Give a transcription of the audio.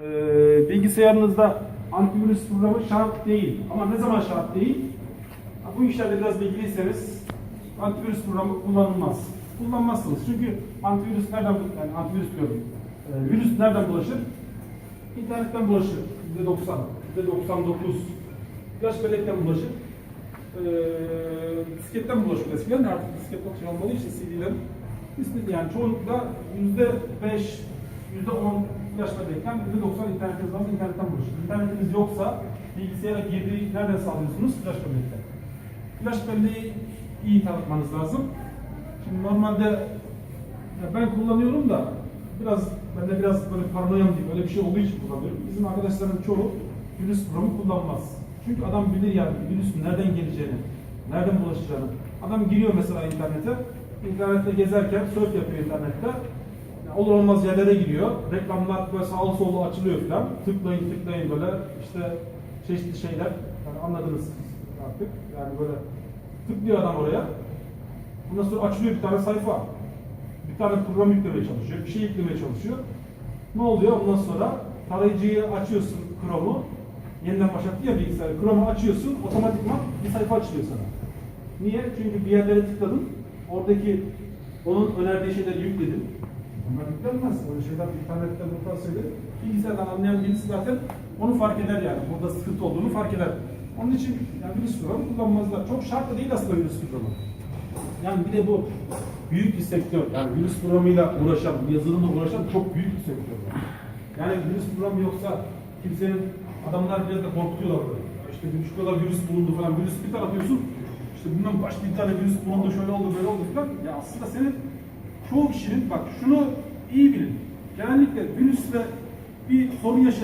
Ee, bilgisayarınızda antivirüs programı şart değil. Ama ne zaman şart değil? Bu işlerde biraz bilgiliyseniz antivirüs programı kullanılmaz. Kullanmazsınız. Çünkü antivirüs nereden yani antivirüs diyorum. E, virüs nereden bulaşır? İnternetten bulaşır. %90, %99. Flash bellekten bulaşır. E, disketten bulaşır eskiden. Artık disket şey olmadığı için CD'den. Yani çoğunlukla %5, %10 ihtiyaçları bekleyen %90 internet hızlanma internetten buluşur. İnternetiniz yoksa bilgisayara girdiği nereden sağlıyorsunuz? Flash bellekten. Flash belleği iyi tanıtmanız lazım. Şimdi normalde ya ben kullanıyorum da biraz ben de biraz böyle paranoyam diyeyim. Öyle bir şey olduğu için kullanıyorum. Bizim arkadaşların çoğu virüs programı kullanmaz. Çünkü adam bilir yani virüsün nereden geleceğini, nereden bulaşacağını. Adam giriyor mesela internete, internette gezerken surf yapıyor internette. Olur olmaz yerlere giriyor. Reklamlar böyle sağlı sollu açılıyor falan. Tıklayın tıklayın böyle işte çeşitli şeyler. Yani anladınız artık. Yani böyle tıklıyor adam oraya. Ondan sonra açılıyor bir tane sayfa. Bir tane program yüklemeye çalışıyor, bir şey yüklemeye çalışıyor. Ne oluyor? Ondan sonra tarayıcıyı açıyorsun Chrome'u. Yeniden başlattı ya bilgisayarı. Chrome'u açıyorsun, otomatikman bir sayfa açılıyor sana. Niye? Çünkü bir yerlere tıkladın. Oradaki onun önerdiği şeyleri yükledin. Bunlar yüklenmez. Öyle şeyler internetten mutlaka söyler. Bilgisayardan anlayan birisi zaten onu fark eder yani. Burada sıkıntı olduğunu fark eder. Onun için yani virüs programı kullanmazlar. Çok şart da değil aslında virüs programı. Yani bir de bu büyük bir sektör. Yani virüs programıyla uğraşan, yazılımla uğraşan çok büyük bir sektör. Yani virüs programı yoksa kimsenin adamlar biraz da korkutuyorlar böyle. İşte şu kadar virüs bulundu falan. Virüs bir taratıyorsun. İşte bundan başka bir tane virüs bulundu, şöyle oldu, böyle oldu falan. Ya aslında senin çoğu kişinin bak şunu iyi bilin. Genellikle virüsle bir sorun yaşayan